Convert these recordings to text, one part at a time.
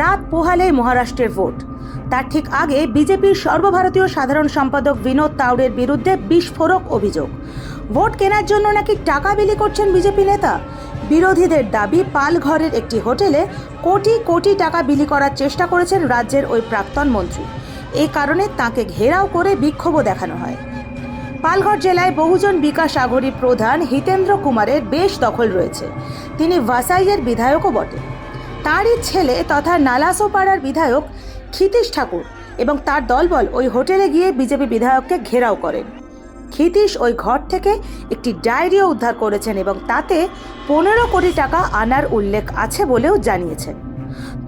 রাত পোহালেই মহারাষ্ট্রের ভোট। তার ঠিক আগে বিজেপির সর্বভারতীয় সাধারণ সম্পাদক বিনোদ তাওড়ের বিরুদ্ধে বিস্ফোরক অভিযোগ। ভোট কেনার জন্য নাকি টাকা বিলি করছেন বিজেপি নেতা? বিরোধীদের দাবি, পালঘরের একটি হোটেলে কোটি কোটি টাকা বিলি করার চেষ্টা করেছেন রাজ্যের ওই প্রাক্তন মন্ত্রী। এই কারণে তাকে ঘেরাও করে বিক্ষোভও দেখানো হয়। পালঘর জেলায় বহুজন বিকাশ আগরী প্রধান হিতেন্দ্র কুমারের বেশ দখল রয়েছে। তিনি ভাসাইয়ের বিধায়কও বটে। তাঁরই ছেলে তথা নালাসোপাড়ার বিধায়ক ক্ষিতীশ ঠাকুর এবং তার দলবল ওই হোটেলে গিয়ে বিজেপি বিধায়ককে ঘেরাও করেন ক্ষিতীশ ওই ঘর থেকে একটি ডায়েরিও উদ্ধার করেছেন এবং তাতে পনেরো কোটি টাকা আনার উল্লেখ আছে বলেও জানিয়েছেন।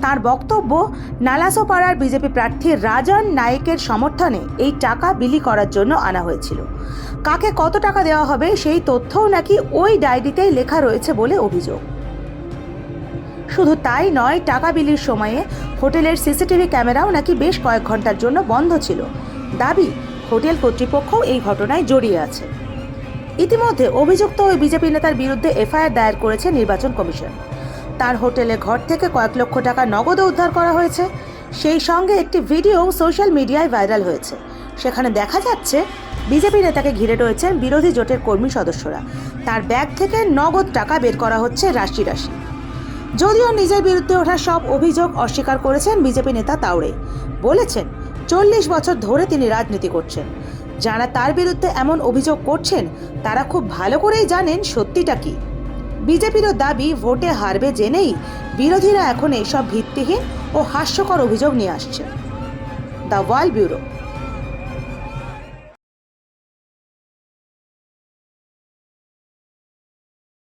তার বক্তব্য, নালাসোপাড়ার বিজেপি প্রার্থী রাজন নায়েকের সমর্থনে এই টাকা বিলি করার জন্য আনা হয়েছিল। কাকে কত টাকা দেওয়া হবে সেই তথ্যও নাকি ওই ডায়েরিতেই লেখা রয়েছে বলে অভিযোগ। শুধু তাই নয়, টাকা বিলির সময়ে হোটেলের সিসিটিভি ক্যামেরাও নাকি বেশ কয়েক ঘণ্টার জন্য বন্ধ ছিল। দাবি, হোটেল কর্তৃপক্ষও এই ঘটনায় জড়িয়ে আছে। ইতিমধ্যে অভিযুক্ত ওই বিজেপি নেতার বিরুদ্ধে এফআইআর দায়ের করেছে নির্বাচন কমিশন। তার হোটেলে ঘর থেকে কয়েক লক্ষ টাকা নগদ উদ্ধার করা হয়েছে। সেই সঙ্গে একটি ভিডিও সোশ্যাল মিডিয়ায় ভাইরাল হয়েছে। সেখানে দেখা যাচ্ছে, বিজেপি নেতাকে ঘিরে রয়েছেন বিরোধী জোটের কর্মী সদস্যরা। তার ব্যাগ থেকে নগদ টাকা বের করা হচ্ছে রাশি রাশি। যদিও নিজের বিরুদ্ধে ওঠা সব অভিযোগ অস্বীকার করেছেন বিজেপি নেতা তাওড়ে বলেছেন, চল্লিশ বছর ধরে তিনি রাজনীতি করছেন। যারা তার বিরুদ্ধে এমন অভিযোগ করছেন, তারা খুব ভালো করেই জানেন সত্যিটা কি। বিজেপিরও দাবি, ভোটে হারবে জেনেই বিরোধীরা এখন এইসব ভিত্তিহীন ও হাস্যকর অভিযোগ নিয়ে আসছে। The world bureau.